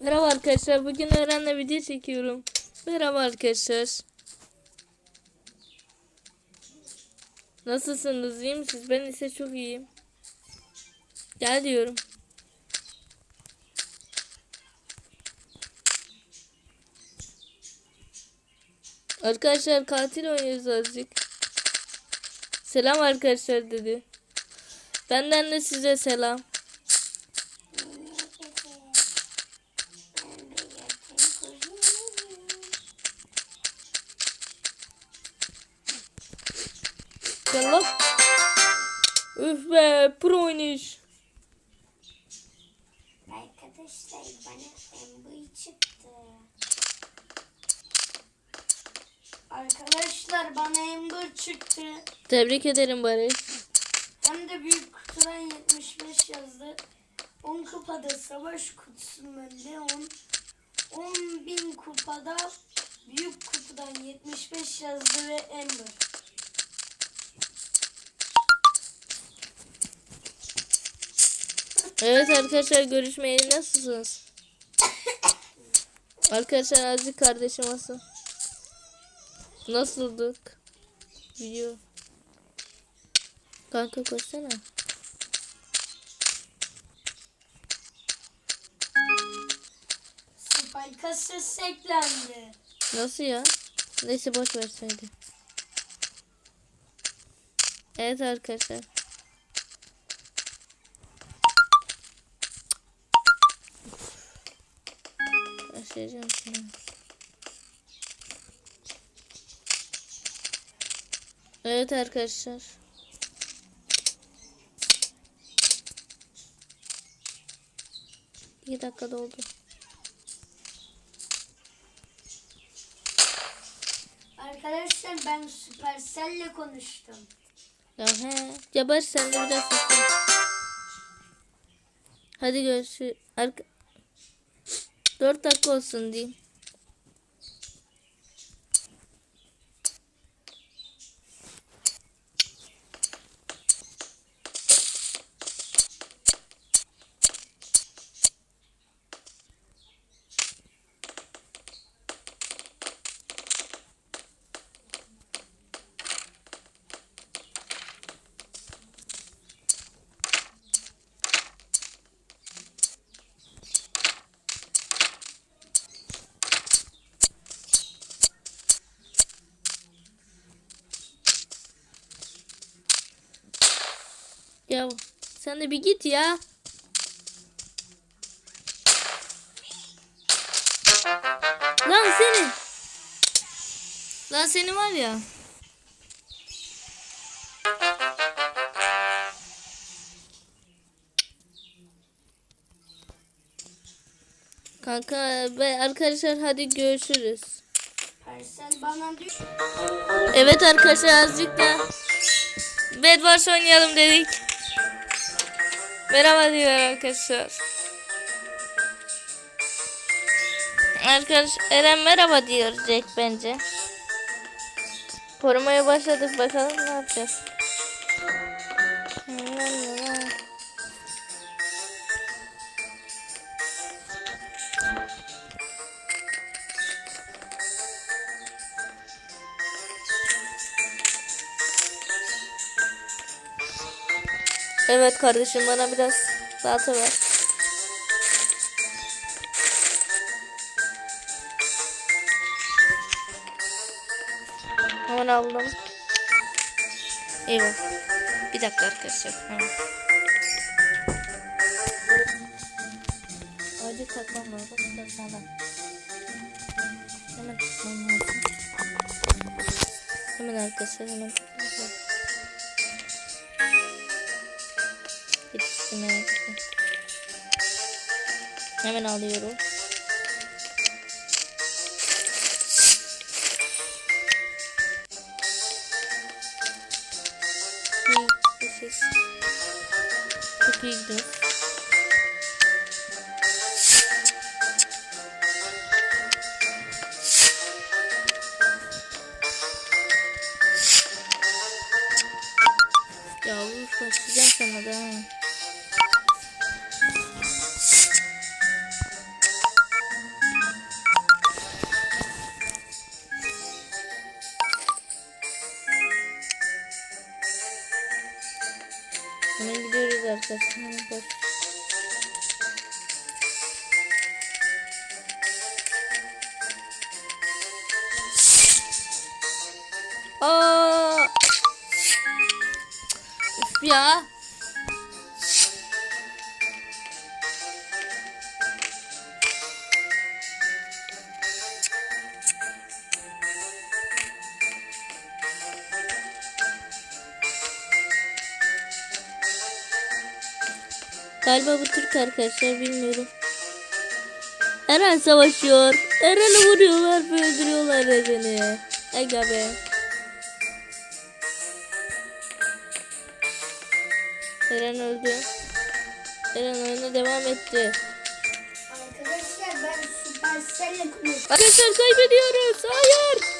Merhaba arkadaşlar. Bugün Öğren'le video çekiyorum. Merhaba arkadaşlar. Nasılsınız? İyi misiniz? Ben ise çok iyiyim. Gel diyorum. Arkadaşlar katil oynuyoruz azıcık. Selam arkadaşlar dedi. Benden de size selam. Gel lan. Üf be pro oynuş. Arkadaşlar bana embuy çıktı. Arkadaşlar bana ember çıktı. Tebrik ederim Barış. Hem de büyük kutudan 75 yazdı. 10 kupada savaş kutusundan Leon. 10 bin kupada büyük kutudan 75 yazdı ve Ember. Evet arkadaşlar görüşmeyeli nasılsınız? Arkadaşlar azıcık kardeşim nasıl? Nasıldık? Video. Kanka koşsana. Spike'a ses eklendi. Nasıl ya? Neyse boş verseydi. Evet arkadaşlar. Şimdi. Evet arkadaşlar. İki dakika doldu. Arkadaşlar ben Supercell'le konuştum. Ya he. Ya Barış sen de biraz. Hadi görüşürüz. Arka... 4 dakika olsun diyeyim. Ya sen de bir git ya. Lan seni. Lan seni var ya. Kanka ve arkadaşlar hadi görüşürüz. Evet arkadaşlar azıcık da Bed Wars oynayalım dedik. Merhaba diyor arkadaşlar. Arkadaş Eren merhaba diyecek bence. Korumaya başladık bakalım ne yapacağız. Evet kardeşim bana biraz dağıtı ver. Hemen aldım. Eyvah. Bir dakika arkadaşlar. Hemen. Acil takmam lazım. Sağdan. Hemen takmam lazım. Hemen arkadaşlar hemen. Hemen alıyorum. Bu. Çok iyi gidiyor. Ya uf başlayacağım sana da. Arkadaşlar bak. Aa! Üf ya. Galiba bu Türk arkadaşlar bilmiyorum. Eren savaşıyor. Eren'i vuruyorlar ve öldürüyorlar Eren'i. Ega be. Eren öldü. Eren oyuna devam etti. Arkadaşlar ben Supercell'le konuşuyorum. Arkadaşlar kaybediyoruz. Hayır.